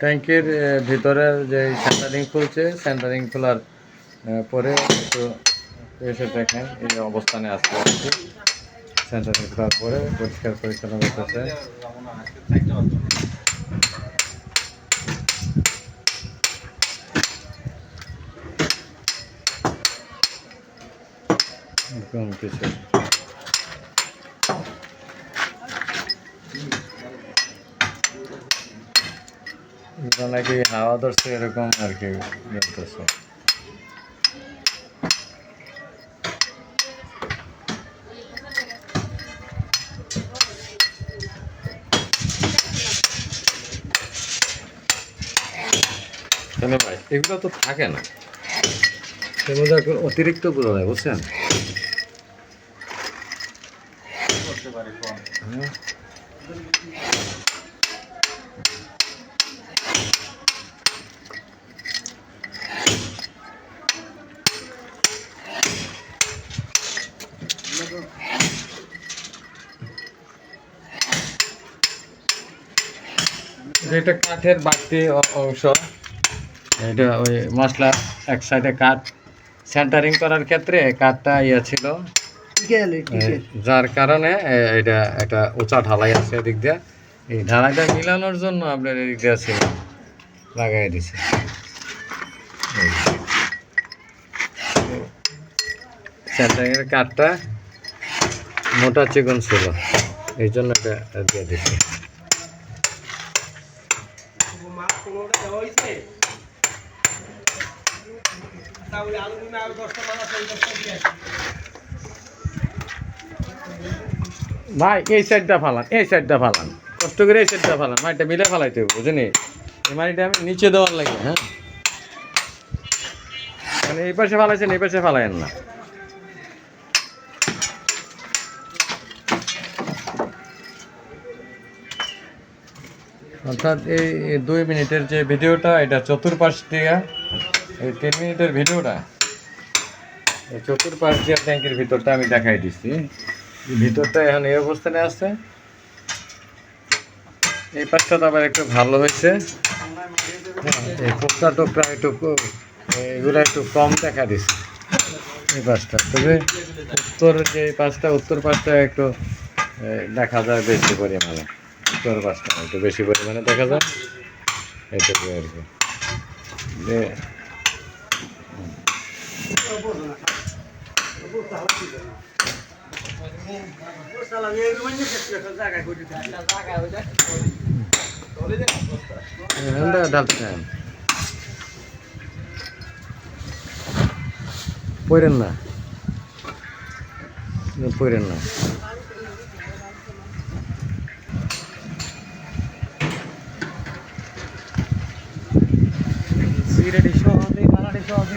ট্যাঙ্কের ভিতরে যে সেন্টারিং খুলছে সেন্টারিং খোলার পরে একটু এসে দেখেন এই অবস্থানে আসতে পারছি সেন্টারিং খোলার পরে পরিষ্কার পরিচ্ছন্ন করতেছে কিছু নাকি হাওয়া ধরছে এরকম আর কি কেন ভাই? এগুলো তো থাকে না। এখন অতিরিক্ত বোঝা যায় বুঝছেন? এটা কাঠের বাড়তি অংশ। এটা ওই মশলা এক সাইডে কাঠ। সেন্টারিং করার ক্ষেত্রে কাঠটা ইয়ে ছিল। যার কারণে এটা একটা উঁচা ঢালাই আছে এদিক দিয়ে। এই ঢালাইটা মিলানোর জন্য আপনার এদিক দিয়ে ছিল লাগাই দিছে। সেন্টারিংয়ের কাঠটা মোটা চিকন ছিল এই জন্য এটা দিয়ে দিছে। ভাই, এই সাইডটা ফালান, এই সাইডটা ফালান। কষ্ট করে এই সাইডটা ফালান মাটিটা মিলে ফালাইতে হবে, বুঝলি? এই মাটিটা আমি নিচে দেওয়ার লাগে হ্যাঁ? মানে এই পাশে ফালাইছেন, এই পাশে ফালাইন না। অর্থাৎ এই দুই মিনিটের যে ভিডিওটা, এটা চতুর্পাশ দিয়ে এই তিন মিনিটের ভিডিওটা। এই চতুর্পাশ দিয়ে ট্যাঙ্কের ভিতরটা আমি দেখাই দিচ্ছি। ভিতরটা এখন এই অবস্থানে আছে। এই পাশটা তো আবার একটু ভালো হয়েছে। এই পোকরা টোকরা একটু এগুলো একটু কম দেখা দিচ্ছে। এই পাশটা। তবে উত্তর যে পাশটা, উত্তর পাশটা একটু দেখা যায় বেশি পরিমাণে। উত্তর পাশটা একটু বেশি পরিমাণে দেখা যায়। এটুকু আর কি। ঢালছেন পড়েন না পড়েন না সিগারেটের সহজে বানাটের সহজে